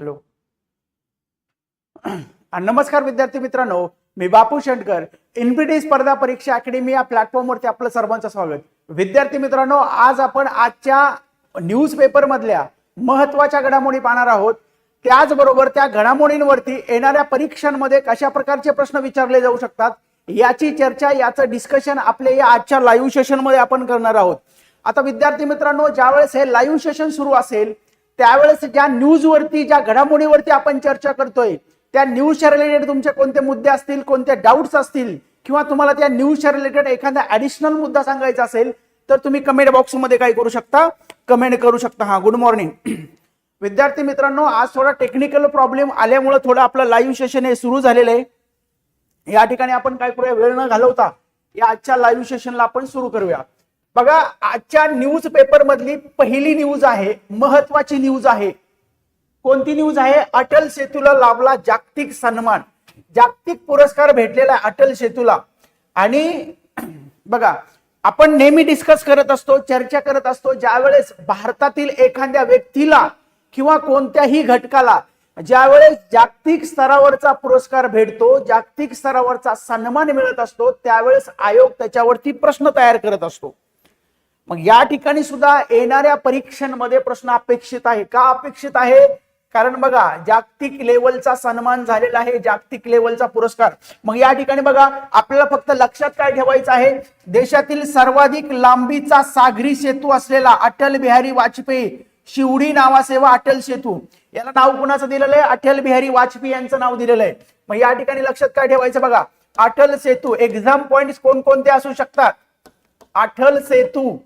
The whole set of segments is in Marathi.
हॅलो. नमस्कार विद्यार्थी मित्रांनो मी बापू शेंडकर एनपीटी स्पर्धा परीक्षा अकॅडमी या प्लॅटफॉर्मवरती आपलं सर्वांचं स्वागत. विद्यार्थी मित्रांनो आज आपण आजच्या न्यूज पेपर मधल्या महत्त्वाच्या घडामोडी पाहणार आहोत. त्याचबरोबर त्या घडामोडींवरती येणाऱ्या परीक्षांमध्ये कशा प्रकारचे प्रश्न विचारले जाऊ शकतात याची चर्चा याचं डिस्कशन आपले या आजच्या लाईव्ह सेशनमध्ये आपण करणार आहोत. आता विद्यार्थी मित्रांनो ज्यावेळेस हे लाईव्ह सेशन सुरू असेल त्यावेळेस ज्या न्यूजवरती ज्या घडामोडीवरती आपण चर्चा करतोय त्या न्यूजच्या रिलेटेड तुमचे कोणते मुद्दे असतील कोणते डाऊट्स असतील किंवा तुम्हाला त्या न्यूजच्या रिलेटेड एखादा ऍडिशनल मुद्दा सांगायचा असेल तर तुम्ही कमेंट बॉक्समध्ये काय करू शकता? कमेंट करू शकता. हा गुड मॉर्निंग विद्यार्थी मित्रांनो आज थोडा टेक्निकल प्रॉब्लेम आल्यामुळे थोडं आपलं लाईव्ह सेशन हे सुरू झालेलं आहे. या ठिकाणी आपण काय करूया वेळ न घालवता या आजच्या लाईव्ह सेशनला आपण सुरू करूया. बघा आजच्या न्यूज पेपर मधली पहिली न्यूज आहे महत्वाची न्यूज आहे. कोणती न्यूज आहे? अटल सेतूला लाभला जागतिक सन्मान. जागतिक पुरस्कार भेटलेला आहे अटल सेतूला. आणि बघा आपण नेहमी डिस्कस करत असतो चर्चा करत असतो ज्यावेळेस भारतातील एखाद्या व्यक्तीला किंवा कोणत्याही घटकाला ज्यावेळेस जागतिक स्तरावरचा पुरस्कार भेटतो जागतिक स्तरावरचा सन्मान मिळत असतो त्यावेळेस आयोग त्याच्यावरती प्रश्न तयार करत असतो. मग या ठिकाणी सुद्धा येणाऱ्या परीक्षांमध्ये प्रश्न अपेक्षित आहे. का अपेक्षित आहे? कारण बघा जागतिक लेवलचा सन्मान झालेला आहे जागतिक लेवलचा पुरस्कार. मग या ठिकाणी बघा आपल्याला फक्त लक्षात काय ठेवायचं आहे? देशातील सर्वाधिक लांबीचा सागरी सेतू असलेला अटल बिहारी वाजपेयी शिवडी नावासेवा अटल सेतू. याला नाव कुणाचं दिलेलं आहे? अटल बिहारी वाजपेयी यांचं नाव दिलेलं आहे. मग या ठिकाणी लक्षात काय ठेवायचं बघा? अटल सेतू एक्झाम पॉइंट कोणकोणते असू शकतात? अटल सेतू.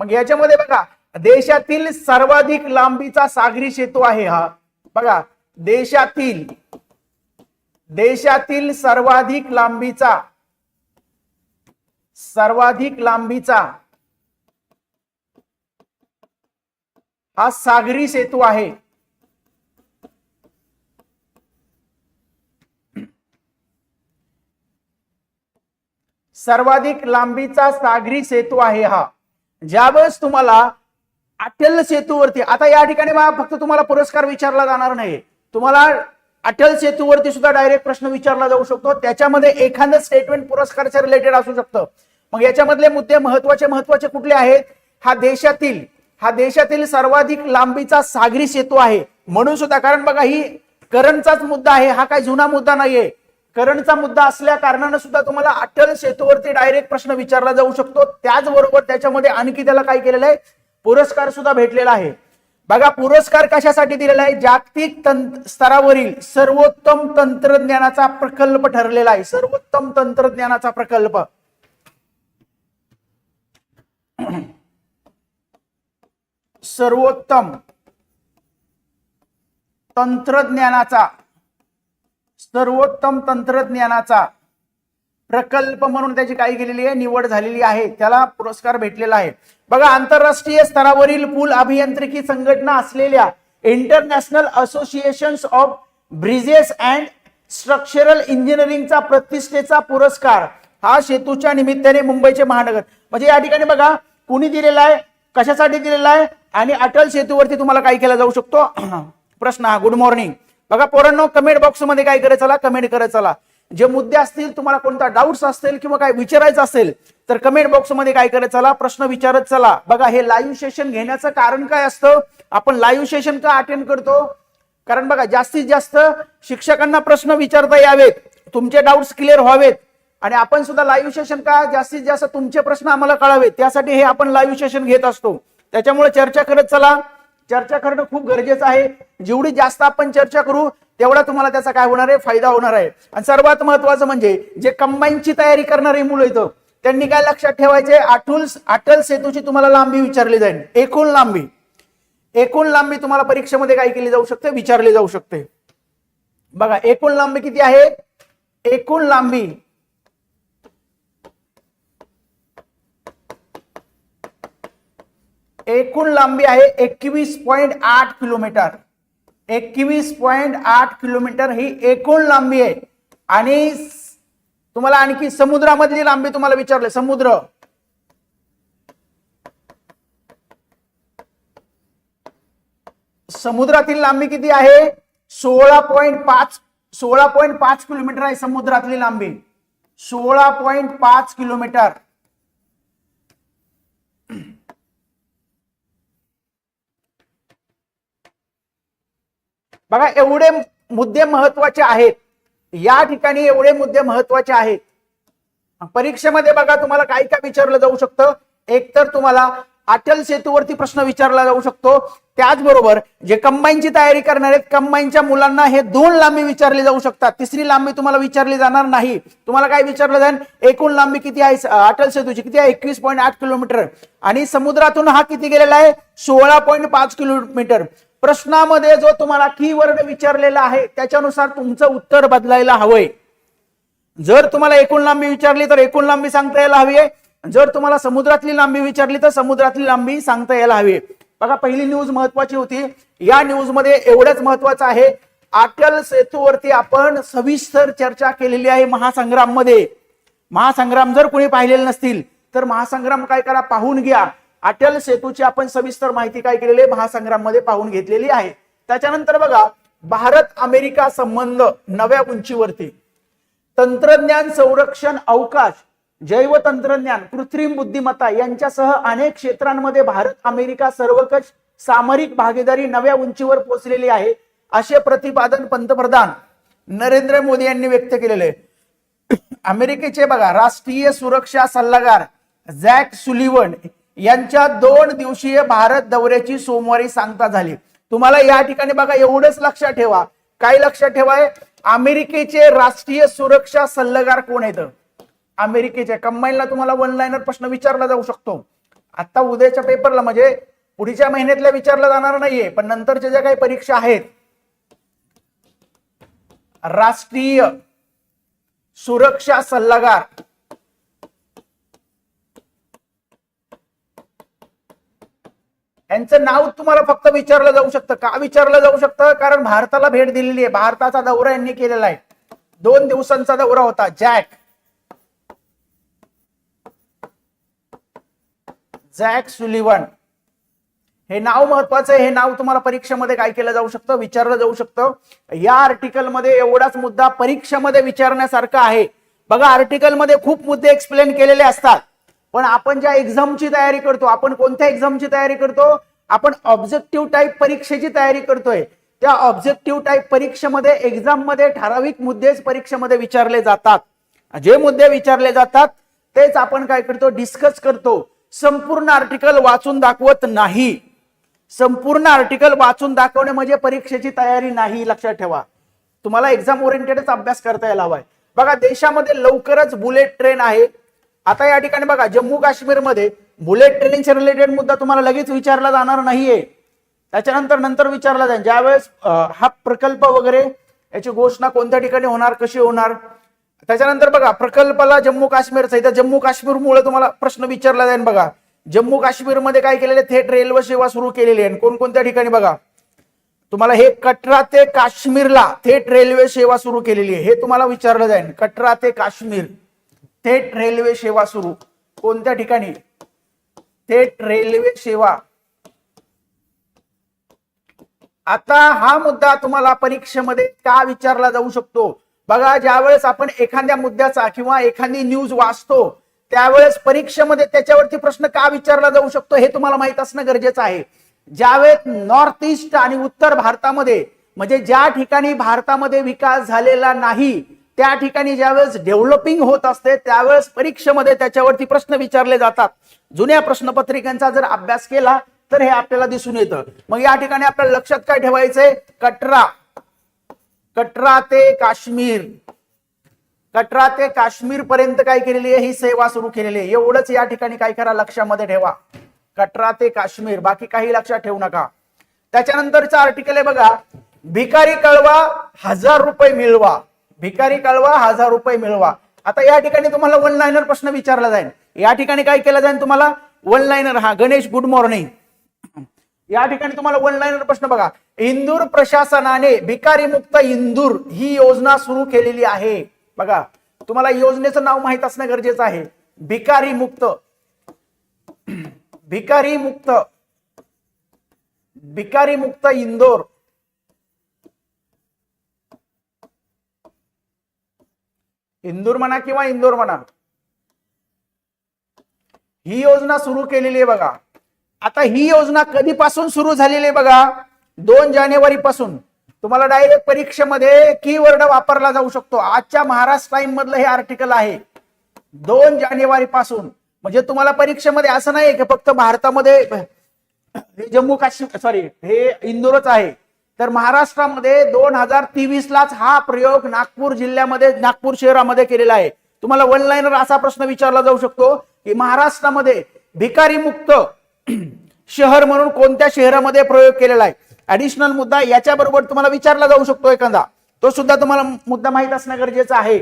मग याच्यामध्ये बघा देशातील सर्वाधिक लांबीचा सागरी सेतू आहे हा. बघा देशातील देशातील सर्वाधिक लांबीचा सर्वाधिक लांबीचा हा सागरी सेतू आहे. सर्वाधिक लांबीचा सागरी सेतू आहे हा. ज्यावेळेस तुम्हाला अटल सेतूवरती आता या ठिकाणी फक्त तुम्हाला पुरस्कार विचारला जाणार नाही. तुम्हाला अटल सेतूवरती सुद्धा डायरेक्ट प्रश्न विचारला जाऊ शकतो. त्याच्यामध्ये एखादं स्टेटमेंट पुरस्कारच्या रिलेटेड असू शकतं. मग याच्यामधले मुद्दे महत्त्वाचे महत्त्वाचे कुठले आहेत? हा देशातील हा देशातील सर्वाधिक लांबीचा सागरी सेतू आहे. म्हणून सुद्धा कारण बघा ही करंटचाच मुद्दा आहे. हा काही जुना मुद्दा नाहीये. करंटचा मुद्दा असल्या कारणानं सुद्धा तुम्हाला अटल सेतूवरती डायरेक्ट प्रश्न विचारला जाऊ शकतो. त्याचबरोबर त्याच्यामध्ये आणखी त्याला काय केलेलं आहे? पुरस्कार सुद्धा भेटलेला आहे. बघा पुरस्कार कशासाठी दिलेला आहे? जागतिक स्तरावरील सर्वोत्तम तंत्रज्ञानाचा प्रकल्प ठरलेला आहे. सर्वोत्तम तंत्रज्ञानाचा प्रकल्प. सर्वोत्तम तंत्रज्ञानाचा सर्वोत्तम तंत्रज्ञानाचा प्रकल्प म्हणून त्याची काय केलेली आहे निवड झालेली आहे. त्याला पुरस्कार भेटलेला आहे. बघा आंतरराष्ट्रीय स्तरावरील पूल अभियांत्रिकी संघटना असलेल्या international association of bridges and structural इंजिनिअरिंगचा प्रतिष्ठेचा पुरस्कार हा सेतूच्या निमित्ताने मुंबईचे महानगर. म्हणजे या ठिकाणी बघा कुणी दिलेला आहे कशासाठी दिलेला आहे आणि अटल सेतूवरती तुम्हाला काय केला जाऊ शकतो? प्रश्न हा गुड मॉर्निंग बघा पोरांनो कमेंट बॉक्समध्ये काय करत चला कमेंट करत चला. जे मुद्दे असतील तुम्हाला कोणता डाऊट्स असतील किंवा काय विचारायचं असेल तर कमेंट बॉक्समध्ये काय करत चला प्रश्न विचारत चला. बघा हे लाईव्ह सेशन घेण्याचं कारण काय असतं? आपण लाईव्ह सेशन का अटेंड करतो? कारण बघा जास्तीत जास्त शिक्षकांना प्रश्न विचारता यावेत. तुमचे डाऊट्स क्लिअर व्हावेत. आणि आपण सुद्धा लाईव्ह सेशन का? जास्तीत जास्त तुमचे प्रश्न आम्हाला कळावेत. त्यासाठी हे आपण लाईव्ह सेशन घेत असतो. त्याच्यामुळे चर्चा करत चला. चर्चा करणं खूप गरजेचं आहे. जेवढी जास्त आपण चर्चा करू तेवढा तुम्हाला त्याचा काय होणार आहे? फायदा होणार आहे. आणि सर्वात महत्वाचं म्हणजे जे कंबाईनची तयारी करणारी मुलं इथं त्यांनी काय लक्षात ठेवायचे? अटुल अटल सेतूची तुम्हाला लांबी विचारली जाईल. एकूण लांबी. एकूण लांबी तुम्हाला परीक्षेमध्ये काय केली जाऊ शकते? विचारली जाऊ शकते. बघा एकूण लांबी किती आहे? एकूण लांबी एकूण लांबी आहे एकवीस पॉईंट आठ किलोमीटर. एकवीस पॉईंट आठ किलोमीटर ही एकूण लांबी आहे. आणि तुम्हाला आणखी समुद्रामधली लांबी तुम्हाला विचारले समुद्र. समुद्रातील लांबी किती आहे? सोळा पॉईंट पाच सोळा पॉईंट पाच किलोमीटर आहे समुद्रातली लांबी. सोळा पॉईंट पाच किलोमीटर. बघा एवढे मुद्दे महत्त्वाचे आहेत. या ठिकाणी एवढे मुद्दे महत्त्वाचे आहेत. परीक्षेमध्ये बघा तुम्हाला काय काय विचारलं जाऊ शकतं? एकतर तुम्हाला अटल सेतूवरती प्रश्न विचारला जाऊ शकतो. त्याचबरोबर जे कंबाईनची तयारी करणार आहेत कंबाईनच्या मुलांना हे दोन लांबी विचारली जाऊ शकतात. तिसरी लांबी तुम्हाला विचारली जाणार नाही. तुम्हाला काय विचारलं जाईल? एकूण लांबी किती आहे? अटल सेतूची किती आहे? एकवीस पॉईंट आठ किलोमीटर. आणि समुद्रातून हा किती गेलेला आहे? सोळा पॉईंट पाच किलोमीटर. प्रश्नामध्ये जो तुम्हाला की वर्ड विचारलेला आहे त्याच्यानुसार तुमचं उत्तर बदलायला हवंय. जर तुम्हाला एकूण लांबी विचारली तर एकूण लांबी सांगता यायला हवी आहे. जर तुम्हाला समुद्रातली लांबी विचारली तर समुद्रातली लांबी सांगता यायला हवी आहे. बघा पहिली न्यूज महत्वाची होती. या न्यूजमध्ये एवढंच महत्वाचं आहे. अटल सेतूवरती आपण सविस्तर चर्चा केलेली आहे महासंग्राममध्ये महासंग्राम जर कोणी पाहिलेले नसतील तर महासंग्राम काय करा पाहून घ्या. अटल सेतूची आपण सविस्तर माहिती काय केलेली आहे? पाहून घेतलेली आहे. त्याच्यानंतर बघा भारत अमेरिका संबंध नव्या उंचीवरती. तंत्रज्ञान संरक्षण अवकाश जैव तंत्रज्ञान कृत्रिम बुद्धिमत्ता यांच्यासह अनेक क्षेत्रांमध्ये भारत अमेरिका सर्वकष सामरिक भागीदारी नव्या उंचीवर पोहोचलेली आहे. असे प्रतिपादन पंतप्रधान नरेंद्र मोदी यांनी व्यक्त केलेले. अमेरिकेचे बघा राष्ट्रीय सुरक्षा सल्लागार झॅक सुलिवन यांच्या दोन दिवसीय भारत दौऱ्याची सोमवारी सांगता झाली. तुम्हाला या ठिकाणी बघा एवढंच लक्षात ठेवा. काय लक्षात ठेवाय? अमेरिकेचे राष्ट्रीय सुरक्षा सल्लागार कोण आहेत? अमेरिकेचे. कंबाईनला तुम्हाला वन लाईनर प्रश्न विचारला जाऊ शकतो. आता उद्याच्या पेपरला म्हणजे पुढच्या महिन्यातल्या विचारला जाणार नाहीये पण नंतरच्या ज्या काही परीक्षा आहेत राष्ट्रीय सुरक्षा सल्लागार यांचं नाव तुम्हाला फक्त विचारलं जाऊ शकतं. का विचारलं जाऊ शकतं? कारण भारताला भेट दिलेली आहे. भारताचा दौरा यांनी केलेला आहे. दोन दिवसांचा दौरा होता. जॅक. जॅक सुलिवन हे नाव महत्वाचं आहे. हे नाव तुम्हाला परीक्षेमध्ये काय केलं जाऊ शकतं? विचारलं जाऊ शकतं. या आर्टिकलमध्ये एवढाच मुद्दा परीक्षेमध्ये विचारण्यासारखा आहे. बघा आर्टिकलमध्ये खूप मुद्दे एक्सप्लेन केलेले असतात. पण आपण ज्या एक्झामची तयारी करतो आपण कोणत्या एक्झामची तयारी करतो? आपण ऑब्जेक्टिव्ह टाईप परीक्षेची तयारी करतोय. त्या ऑब्जेक्टिव्ह टाईप परीक्षेमध्ये एक्झाममध्ये ठराविक मुद्देच परीक्षेमध्ये विचारले जातात. जे मुद्दे विचारले जातात तेच आपण काय करतो? डिस्कस करतो. संपूर्ण आर्टिकल वाचून दाखवत नाही. संपूर्ण आर्टिकल वाचून दाखवणे म्हणजे परीक्षेची तयारी नाही लक्षात ठेवा. तुम्हाला एक्झाम ओरिएंटेडच अभ्यास करता यायला हवाय. बघा देशामध्ये लवकरच बुलेट ट्रेन आहे. आता या ठिकाणी बघा जम्मू काश्मीरमध्ये बुलेट ट्रेनच्या रिलेटेड मुद्दा तुम्हाला लगेच विचारला जाणार नाहीये. त्याच्यानंतर नंतर विचारला जाईल. ज्यावेळेस हा प्रकल्प वगैरे याची घोषणा कोणत्या ठिकाणी होणार कशी होणार? त्याच्यानंतर बघा प्रकल्पाला जम्मू काश्मीरचा इथं जम्मू काश्मीरमुळे तुम्हाला प्रश्न विचारला जाईल बघा. जम्मू काश्मीरमध्ये काय केलेले थेट रेल्वे सेवा सुरू केलेली आहे. आणि कोणकोणत्या ठिकाणी बघा तुम्हाला हे कटरा ते काश्मीरला थेट रेल्वे सेवा सुरू केलेली आहे. हे तुम्हाला विचारलं जाईल. कटरा ते काश्मीर. थेट रेल्वे सेवा सुरू. कोणत्या ठिकाणी? थेट रेल्वे सेवा. आता हा मुद्दा तुम्हाला परीक्षेमध्ये का विचारला जाऊ शकतो? बघा ज्यावेळेस आपण एखाद्या मुद्द्याचा किंवा एखादी न्यूज वाचतो त्यावेळेस परीक्षेमध्ये त्याच्यावरती प्रश्न का विचारला जाऊ शकतो हे तुम्हाला माहीत असणं गरजेचं आहे. ज्यावेळेस नॉर्थ ईस्ट आणि उत्तर भारतामध्ये म्हणजे ज्या ठिकाणी भारतामध्ये विकास झालेला नाही त्या ठिकाणी ज्यावेळेस डेव्हलपिंग होत असते त्यावेळेस परीक्षेमध्ये त्याच्यावरती प्रश्न विचारले जातात. जुन्या प्रश्नपत्रिकांचा जर अभ्यास केला तर हे आपल्याला दिसून येतं. मग या ठिकाणी आपल्याला लक्षात काय ठेवायचंय? कटरा. कटरा ते काश्मीर. कटरा ते काश्मीर पर्यंत काय केलेली आहे? ही सेवा सुरू केलेली आहे. एवढंच या ठिकाणी काय करा लक्षामध्ये ठेवा. कटरा ते काश्मीर. बाकी काही लक्षात ठेवू नका. त्याच्यानंतरचा आर्टिकल आहे बघा. भिकारी कळवा हजार रुपये मिळवा. भिकारी कळवा हजार रुपये मिळवा. आता या ठिकाणी तुम्हाला वन लाईनर प्रश्न विचारला जाईल. या ठिकाणी काय केलं जाईल तुम्हाला? वन लाईनर हा गणेश गुड मॉर्निंग या ठिकाणी तुम्हाला वन लाईनर प्रश्न बघा. इंदूर प्रशासनाने भिकारी मुक्त इंदूर ही योजना सुरू केलेली आहे. बघा तुम्हाला योजनेचं नाव माहीत असणं गरजेचं आहे. भिकारी मुक्त भिकारी मुक्त भिकारी मुक्त इंदोर. इंदूर म्हणा किंवा इंदोर म्हणा. ही योजना सुरू केलेली आहे बघा. आता ही योजना कधीपासून सुरू झालेली आहे बघा? दोन जानेवारी पासून तुम्हाला डायरेक्ट परीक्षेमध्ये कीवर्ड वापरला जाऊ शकतो. आजच्या महाराष्ट्र टाइम मधलं हे आर्टिकल आहे. दोन जानेवारी पासून म्हणजे तुम्हाला परीक्षेमध्ये असं नाही की फक्त भारतामध्ये हे जम्मू काश्मीर सॉरी हे इंदोरच आहे. तर महाराष्ट्रामध्ये दोन हजार तेवीस लाच हा प्रयोग नागपूर जिल्ह्यामध्ये नागपूर शहरामध्ये केलेला आहे. तुम्हाला वन लाईनर असा प्रश्न विचारला जाऊ शकतो की महाराष्ट्रामध्ये भिकारी मुक्त शहर म्हणून कोणत्या शहरामध्ये प्रयोग केलेला आहे? ऍडिशनल मुद्दा याच्याबरोबर तुम्हाला विचारला जाऊ शकतो एखादा. तो सुद्धा तुम्हाला मुद्दा माहीत असणं गरजेचं आहे.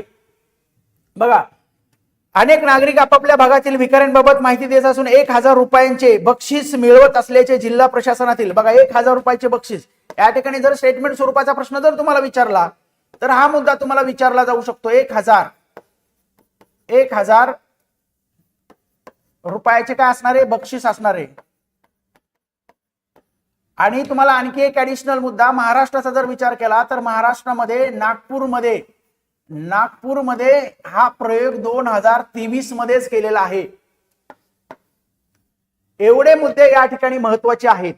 बघा अनेक नागरिक आपापल्या भागातील भिकाऱ्यांबाबत माहिती देत असून एक हजार रुपयांचे बक्षीस मिळवत असल्याचे जिल्हा प्रशासनातील बघा एक हजार रुपयाचे बक्षीस. या ठिकाणी जर स्टेटमेंट स्वरूपाचा प्रश्न जर तुम्हाला विचारला तर हा मुद्दा तुम्हाला विचारला जाऊ शकतो. एक हजार. एक हजार रुपयाचे काय असणारे? बक्षीस असणारे. आणि तुम्हाला आणखी एक ऍडिशनल मुद्दा महाराष्ट्राचा जर विचार केला तर महाराष्ट्रामध्ये नागपूरमध्ये नागपूरमध्ये हा प्रयोग दोन हजार तेवीस मध्येच केलेला आहे. एवढे मुद्दे या ठिकाणी महत्त्वाचे आहेत.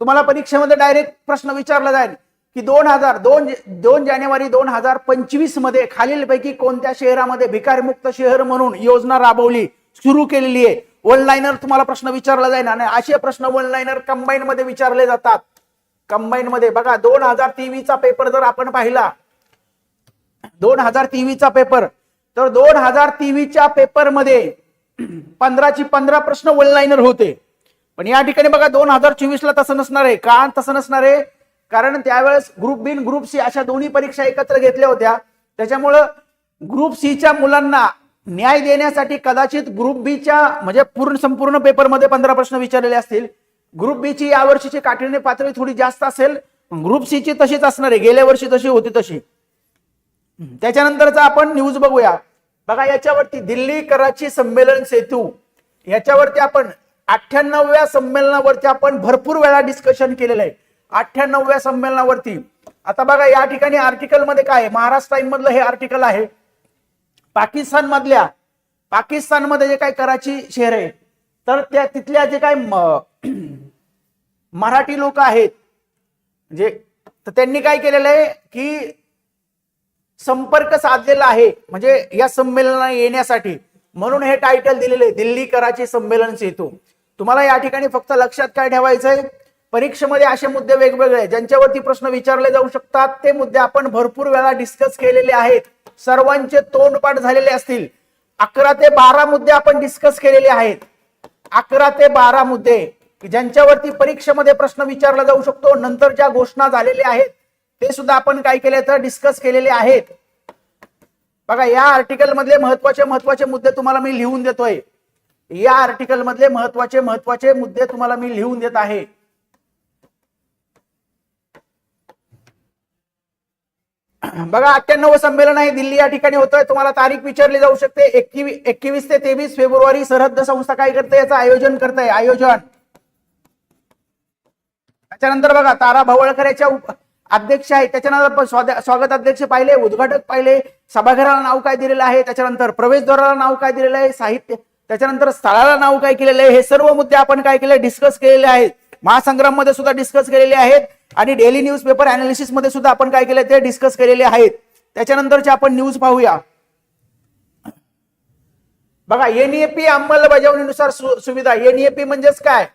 तुम्हाला परीक्षेमध्ये डायरेक्ट प्रश्न विचारला जाईल की दोन हजार दोन दोन जानेवारी दोन हजार पंचवीसमध्ये खालीलपैकी कोणत्या शहरामध्ये भिकारमुक्त शहर म्हणून योजना राबवली सुरू केलेली आहे? वन लाईनर तुम्हाला प्रश्न विचारला जाईल आणि असे प्रश्न वन लाईनर कंबाईन मध्ये विचारले जातात. कंबाईन मध्ये बघा दोन हजार तेवीसचा पेपर जर आपण पाहिला दोन हजार तेवीसचा पेपर तर दोन हजार तेवीसच्या पेपरमध्ये पंधराची पंधरा प्रश्न वन लाईनर होते. पण या ठिकाणी बघा दोन हजार चोवीसला तसं नसणार आहे. का तसं नसणार आहे? कारण त्यावेळेस ग्रुप बी ग्रुप सी अशा दोन्ही परीक्षा एकत्र घेतल्या होत्या. त्याच्यामुळं ग्रुप सीच्या मुलांना न्याय देण्यासाठी कदाचित ग्रुप बीच्या म्हणजे पूर्ण संपूर्ण पेपरमध्ये पंधरा प्रश्न विचारलेले असतील. ग्रुप बीची यावर्षीची काठिण्य पातळी थोडी जास्त असेल ग्रुप सी ची तशीच असणार आहे. गेल्या वर्षी तशी होती तशी. त्याच्यानंतरचा आपण न्यूज बघूया. बघा याच्यावरती दिल्ली कराची संमेलन सेतू. याच्यावरती आपण अठ्ठ्याण्णव्या संमेलनावरती आपण भरपूर वेळा डिस्कशन केलेलं आहे. अठ्ठ्याण्णव्या संमेलनावरती. आता बघा या ठिकाणी आर्टिकलमध्ये काय महाराष्ट्र टाइम मधलं हे आर्टिकल आहे. पाकिस्तान मधल्या पाकिस्तानमध्ये जे काय कराची शहर आहे तर त्या तिथल्या जे काय मराठी लोक आहेत म्हणजे तर त्यांनी काय केलेलं आहे की संपर्क साधलेला आहे म्हणजे या संमेलनाला येण्यासाठी. म्हणून हे टायटल दिलेले दिल्ली कराची संमेलन सेतू. तुम्हाला या ठिकाणी फक्त लक्षात काय ठेवायचंय? परीक्षेमध्ये असे मुद्दे वेगवेगळे ज्यांच्यावरती प्रश्न विचारले जाऊ शकतात ते मुद्दे आपण भरपूर वेळा डिस्कस केलेले आहेत. सर्वांचे तोंडपाठ झालेले असतील. अकरा ते बारा मुद्दे आपण डिस्कस केलेले आहेत. अकरा ते बारा मुद्दे. ज्यांच्यावरती परीक्षेमध्ये प्रश्न विचारला जाऊ शकतो नंतर ज्या घोषणा झालेल्या आहेत ते सुद्धा आपण काय केले तर डिस्कस केलेले आहेत. बघा या आर्टिकल मधले महत्त्वाचे महत्त्वाचे मुद्दे तुम्हाला मी लिहून देतोय. या आर्टिकल मधले महत्त्वाचे महत्त्वाचे मुद्दे तुम्हाला मी लिहून देत आहे. बघा अठ्ठ्याण्णव संमेलन आहे दिल्ली या ठिकाणी होतोय. तुम्हाला तारीख विचारली जाऊ शकते. एकवीस ते तेवीस फेब्रुवारी सरहद्द संस्था काय करते? याचं आयोजन करते आयोजन. त्याच्यानंतर बघा तारा भवळकर याच्या अध्यक्ष आहे त्याच्यानंतर स्वागत अध्यक्ष पाहिले उद्घाटक पाहिले. सभागृहाला नाव काय दिलेलं आहे? त्याच्यानंतर प्रवेशद्वाराला नाव काय दिलेलं आहे? साहित्य त्याच्यानंतर स्थळाला नाव काय केलेलं आहे? हे सर्व मुद्दे आपण काय केले? डिस्कस केलेले आहेत. महासंग्राममध्ये सुद्धा डिस्कस केलेले आहेत. आणि डेली न्यूज पेपर अनालिसिसमध्ये सुद्धा आपण काय केले? ते डिस्कस केलेले आहेत. त्याच्यानंतरचे आपण न्यूज पाहूया. बघा एनईएपी अंमलबजावणीनुसार सु- सुविधा. एनईएपी म्हणजेच काय?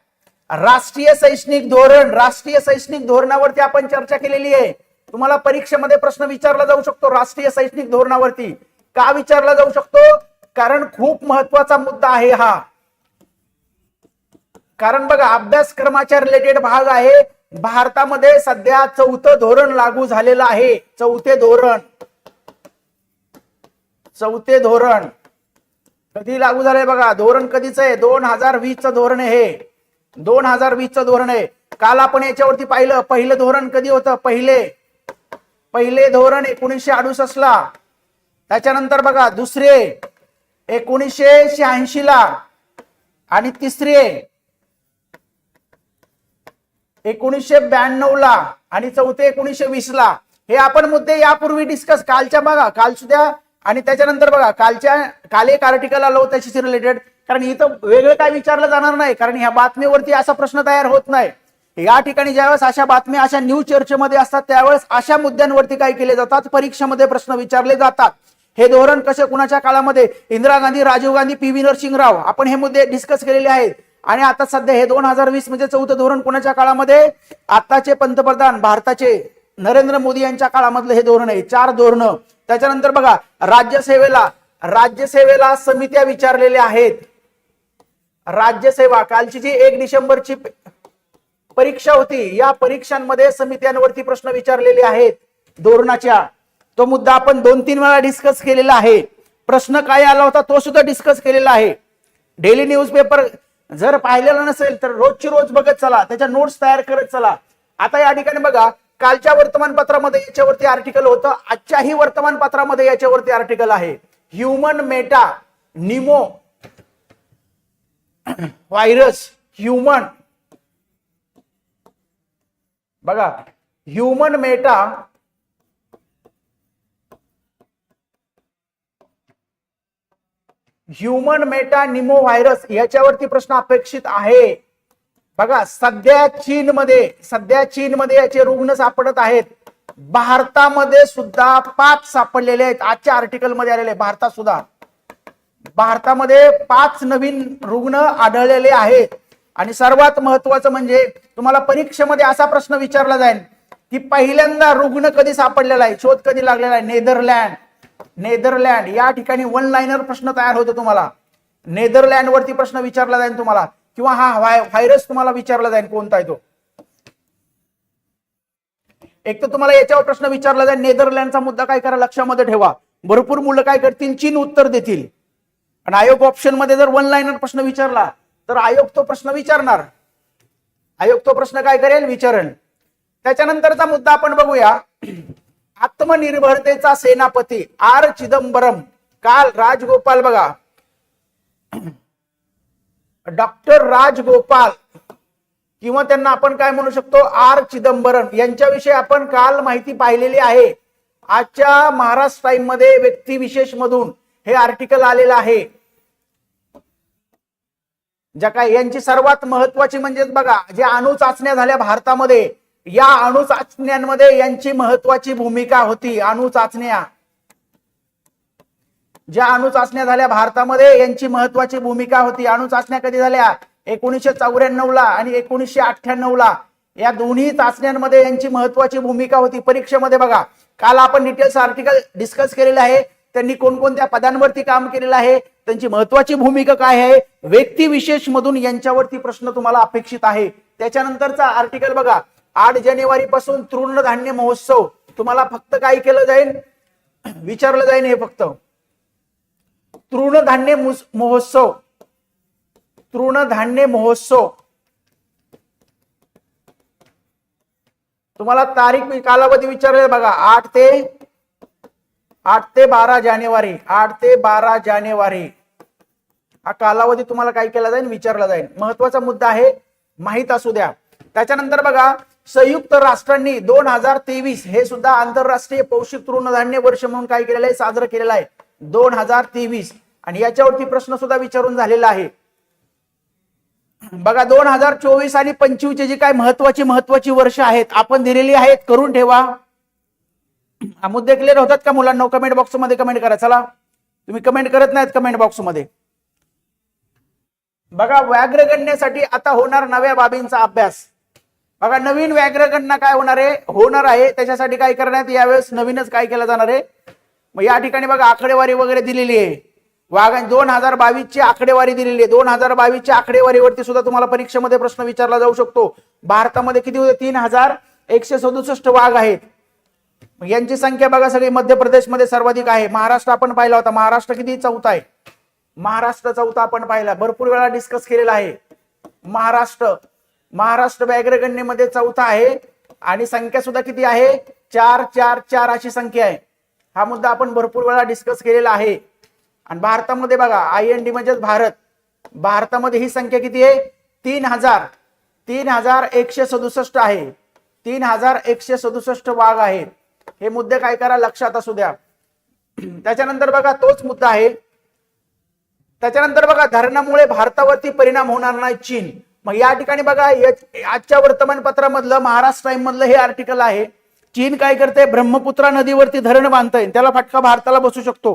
राष्ट्रीय शैक्षणिक धोरण. राष्ट्रीय शैक्षणिक धोरणावरती आपण चर्चा केलेली आहे. तुम्हाला परीक्षेमध्ये प्रश्न विचारला जाऊ शकतो राष्ट्रीय शैक्षणिक धोरणावरती. का विचारला जाऊ शकतो? कारण खूप महत्त्वाचा मुद्दा आहे हा. कारण बघा अभ्यासक्रमाच्या रिलेटेड भाग आहे. भारतामध्ये सध्या चौथं धोरण लागू झालेलं आहे. चौथे धोरण. चौथे धोरण. कधी लागू झालंय बघा? धोरण कधीच आहे? दोन हजार वीसचं धोरण आहे हे. दोन हजार वीसचं धोरण आहे. काल आपण याच्यावरती पाहिलं पहिलं धोरण कधी होतं? पहिले. पहिले धोरण एकोणीसशे अडुसष्ट ला त्याच्यानंतर बघा दुसरे. एकोणीसशे शहाऐंशी ला. आणि आहे एकोणीसशे ब्याण्णव ला. आणि चौथे एकोणीसशे वीस ला. हे आपण मुद्दे यापूर्वी डिस्कस कालच्या बघा काल सुद्धा. आणि त्याच्यानंतर बघा कालच्या काल एक आर्टिकल आलो त्याच्याशी रिलेटेड कारण इथं वेगळं काय विचारलं जाणार नाही. कारण ह्या बातमीवरती असा प्रश्न तयार होत नाही. या ठिकाणी ज्यावेळेस अशा बातम्या अशा न्यूज चर्चेमध्ये असतात त्यावेळेस अशा मुद्द्यांवरती काय केले जातात? परीक्षेमध्ये प्रश्न विचारले जातात. हे धोरण कसे कुणाच्या काळामध्ये? इंदिरा गांधी राजीव गांधी पी व्ही नरसिंहराव आपण हे मुद्दे डिस्कस केलेले आहेत. आणि आता सध्या हे दोन हजार वीस म्हणजे चौथं धोरण कुणाच्या काळामध्ये? आताचे पंतप्रधान भारताचे नरेंद्र मोदी यांच्या काळामधलं हे धोरण आहे. चार धोरण. त्याच्यानंतर बघा राज्यसेवेला राज्यसेवेला समित्या विचारलेल्या आहेत. राज्यसेवा कालची जी एक डिसेंबरची परीक्षा होती या परीक्षांमध्ये समित्यांवरती प्रश्न विचारलेले आहेत. धोरणाच्या तो मुद्दा आपण दोन तीन वेळा डिस्कस केलेला आहे. प्रश्न काय आला होता तो सुद्धा डिस्कस केलेला आहे. डेली न्यूजपेपर जर पाहिलेला नसेल तर रोजची रोज बघत चला त्याच्या नोट्स तयार करत चला. आता या ठिकाणी बघा कालच्या वर्तमानपत्रामध्ये याच्यावरती आर्टिकल होतं आजच्याही वर्तमानपत्रामध्ये याच्यावरती आर्टिकल आहे. Human metapneumovirus human बघा human meta human metapneumovirus याच्यावरती प्रश्न अपेक्षित आहे. बघा सध्या चीनमध्ये सध्या चीनमध्ये याचे रुग्ण सापडत आहेत. भारतामध्ये सुद्धा पाच सापडलेले आहेत. आजच्या आर्टिकलमध्ये आलेले भारतात सुद्धा. भारतामध्ये पाच नवीन रुग्ण आढळलेले आहेत. आणि सर्वात महत्वाचं म्हणजे तुम्हाला परीक्षेमध्ये असा प्रश्न विचारला जाईल की पहिल्यांदा रुग्ण कधी सापडलेला आहे? शोध कधी लागलेला आहे? नेदरलँड. नेदरलँड या ठिकाणी वन लाईनर प्रश्न तयार होतो तुम्हाला. नेदरलँड वरती प्रश्न विचारला जाईल तुम्हाला. किंवा हा व्हायरस तुम्हाला विचारला जाईल कोणता आहे तो. एक तर तुम्हाला याच्यावर प्रश्न विचारला जाईल नेदरलँडचा मुद्दा काय करा लक्षामध्ये ठेवा. भरपूर मुलं काय करतील चीन उत्तर देतील. आणि आयोग ऑप्शनमध्ये जर वन लाईनर प्रश्न विचारला तर आयोग तो प्रश्न विचारणार. आयोग तो प्रश्न काय करेल विचारेल. त्याच्यानंतरचा मुद्दा आपण बघूया. आत्मनिर्भरतेचा सेनापती आर चिदंबरम. काल राजगोपाल बघा. डॉक्टर राजगोपाल किंवा त्यांना आपण काय म्हणू शकतो? आर चिदंबरम. यांच्याविषयी आपण काल माहिती पाहिलेली आहे. आजच्या महाराष्ट्र टाइममध्ये व्यक्तिविशेष मधून हे आर्टिकल आलेलं आहे. ज्या काय यांची सर्वात महत्वाची म्हणजे बघा जे अणु चाचण्या झाल्या भारतामध्ये या अणु चाचण्यांमध्ये यांची महत्वाची भूमिका होती. अणु चाचण्या. ज्या अणु चाचण्या झाल्या भारतामध्ये यांची महत्वाची भूमिका होती. अणु चाचण्या कधी झाल्या? एकोणीसशे चौऱ्याण्णव ला आणि एकोणीसशे अठ्ठ्याण्णव ला या दोन्ही चाचण्यांमध्ये यांची महत्वाची भूमिका होती. परीक्षेमध्ये बघा काल आपण डिटेल्स आर्टिकल डिस्कस केलेलं आहे. त्यांनी कोणकोणत्या पदांवरती काम केलेलं आहे? त्यांची महत्वाची भूमिका काय आहे? व्यक्तिविशेष मधून यांच्यावरती प्रश्न तुम्हाला अपेक्षित आहे. त्याच्यानंतरचा आर्टिकल बघा. आठ जानेवारी पासून तृणधान्य महोत्सव. तुम्हाला फक्त काय केलं जाईल? विचारलं जाईल हे फक्त. तृणधान्य महोत्सव. तृणधान्य महोत्सव. तुम्हाला तारीख कालावधी विचारले बघा. आठ ते आठ ते बारा जानेवारी. आठ ते बारा जानेवारी. हा कालावधी तुम्हाला काय केला जाईल? विचारला जाईल. महत्त्वाचा मुद्दा आहे माहीत असू द्या. त्याच्यानंतर बघा संयुक्त राष्ट्रांनी दोन हजार तेवीस हे सुद्धा आंतरराष्ट्रीय पौष्टिक तृणधान्य वर्ष म्हणून काय केलेलं आहे? साजरं केलेलं आहे. दोन हजार तेवीस. आणि याच्यावरती प्रश्न सुद्धा विचारून झालेला आहे. बघा दोन हजार चोवीस आणि पंचवीस जी काय महत्वाची महत्वाची वर्ष आहेत आपण दिलेली आहेत करून ठेवा. हा मुद्दे क्लिअर होतात का मुलांना? कमेंट बॉक्समध्ये कमेंट करा. चला तुम्ही कमेंट करत नाहीत कमेंट बॉक्समध्ये बघा व्याघ्रगणनेसाठी आता होणार नव्या बाबींचा अभ्यास. बघा नवीन व्याघ्रगणना काय होणार आहे? होणार आहे. त्याच्यासाठी काय करण्यात यावेळेस नवीनच काय केलं जाणार आहे? मग या ठिकाणी बघा आकडेवारी वगैरे दिलेली आहे. वाघां दोन हजार बावीसची आकडेवारी दिलेली आहे. दोन हजार बावीसच्या आकडेवारीवरती सुद्धा तुम्हाला परीक्षेमध्ये प्रश्न विचारला जाऊ शकतो. भारतामध्ये किती होते? तीन हजार एकशे सदुसष्ट वाघ आहेत. यांची संख्या बघा सगळी. मध्य प्रदेशमध्ये सर्वाधिक आहे. महाराष्ट्र आपण पाहिला होता. महाराष्ट्र किती चौथा आहे? महाराष्ट्र चौथा आपण पाहिला. भरपूर वेळा डिस्कस केलेला आहे. महाराष्ट्र. महाराष्ट्र व्याघ्रगणनेमध्ये चौथा आहे आणि संख्या सुद्धा किती आहे? चार चार चार अशी संख्या आहे. हा मुद्दा आपण भरपूर वेळा डिस्कस केलेला आहे. आणि भारतामध्ये बघा आय एन डी म्हणजेच भारत. भारतामध्ये ही संख्या किती आहे? तीन हजार. तीन हजार एकशे सदुसष्ट आहे. तीन हजार एकशे सदुसष्ट वाघ आहेत. हे मुद्दे काय करा लक्षात असू द्या. त्याच्यानंतर बघा तोच मुद्दा आहे. त्याच्यानंतर बघा धरणामुळे भारतावरती परिणाम होणार नाही चीन. मग या ठिकाणी बघा आजच्या वर्तमानपत्रामधलं महाराष्ट्र टाइम मधलं हे आर्टिकल आहे. चीन काय करते ब्रह्मपुत्रा नदीवरती धरण बांधतंय. त्याला फटका भारताला बसू शकतो.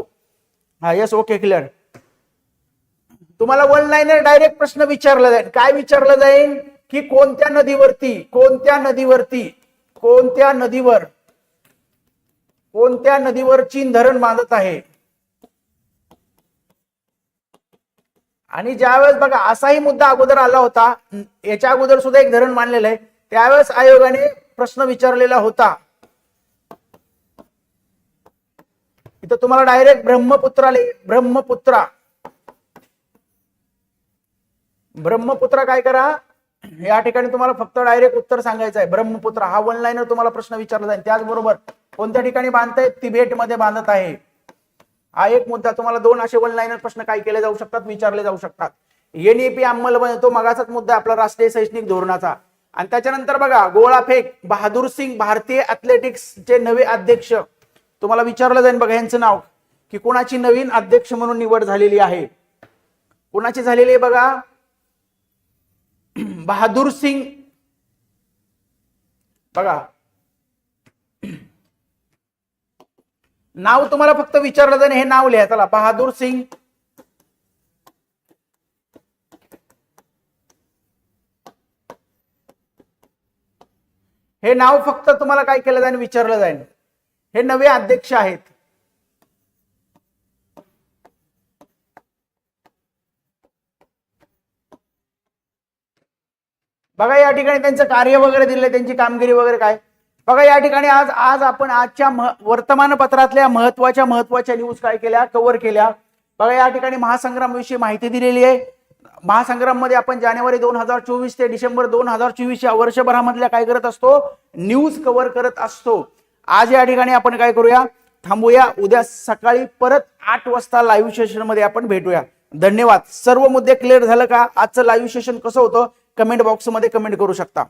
हा येस ओके क्लिअर तुम्हाला वन लाईनर डायरेक्ट प्रश्न विचारला जाईल. काय विचारलं जाईल? की कोणत्या नदीवरती कोणत्या नदीवरती कोणत्या नदीवर कोणत्या नदीवर चीन धरण बांधत आहे? आणि ज्यावेळेस बघा असाही मुद्दा अगोदर आला होता याच्या अगोदर सुद्धा एक धरण मानलेलं आहे. त्यावेळेस आयोगाने प्रश्न विचारलेला होता. इथं तुम्हाला डायरेक्ट ब्रह्मपुत्रा ब्रह्मपुत्रा. ब्रह्मपुत्रा काय करा? या ठिकाणी तुम्हाला फक्त डायरेक्ट उत्तर सांगायचं आहे. ब्रह्मपुत्रा हा वन लाईनर तुम्हाला प्रश्न विचारला जाईल. त्याचबरोबर कोणत्या ठिकाणी बांधतायत? तिबेटमध्ये बांधत आहे. हा एक मुद्दा तुम्हाला दोन असे वन लाईनर प्रश्न काय केले जाऊ शकतात विचारले जाऊ शकतात. एनईपी अंमलबजावणी तो मगाचाच मुद्दा आपला राष्ट्रीय शैक्षणिक धोरणाचा. आणि त्याच्यानंतर बघा गोळा फेक बहादूर सिंग भारतीय अथलेटिक्सचे नवे अध्यक्ष. तुम्हाला विचारलं जाईल बघा यांचं नाव की कोणाची नवीन अध्यक्ष म्हणून निवड झालेली आहे? कोणाची झालेली आहे बघा? बहादूर सिंग. बघा नाव तुम्हाला फक्त विचारलं जाईल हे नाव लिहा. चला बहादूर सिंग. हे नाव फक्त तुम्हाला काय केलं जाईल विचारलं जाईल. हे नवे अध्यक्ष आहेत. बघा या ठिकाणी त्यांचं कार्य वगैरे दिलंय त्यांची कामगिरी वगैरे काय? बघा या ठिकाणी आज आज आपण आजच्या मह- वर्तमानपत्रातल्या महत्त्वाच्या महत्त्वाच्या न्यूज काय केल्या? कव्हर केल्या. बघा या ठिकाणी महासंग्रामविषयी माहिती दिलेली आहे. महासंग्राममध्ये आपण जानेवारी दोन हजार चोवीस ते डिसेंबर दोन हजार चोवीस या वर्षभरामधल्या काय करत असतो? न्यूज कव्हर करत असतो. आज या ठिकाणी आपण काय करूया? थांबूया. उद्या सकाळी परत आठ वाजता लाईव्ह सेशनमध्ये आपण भेटूया. धन्यवाद. सर्व मुद्दे क्लिअर झालं का? आजचं लाईव्ह सेशन कसं होतं? कमेंट बॉक्समध्ये कमेंट करू शकता.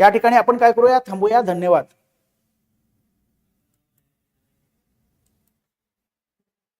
या ठिकाणी आपण काय करूया? थांबूया. धन्यवाद.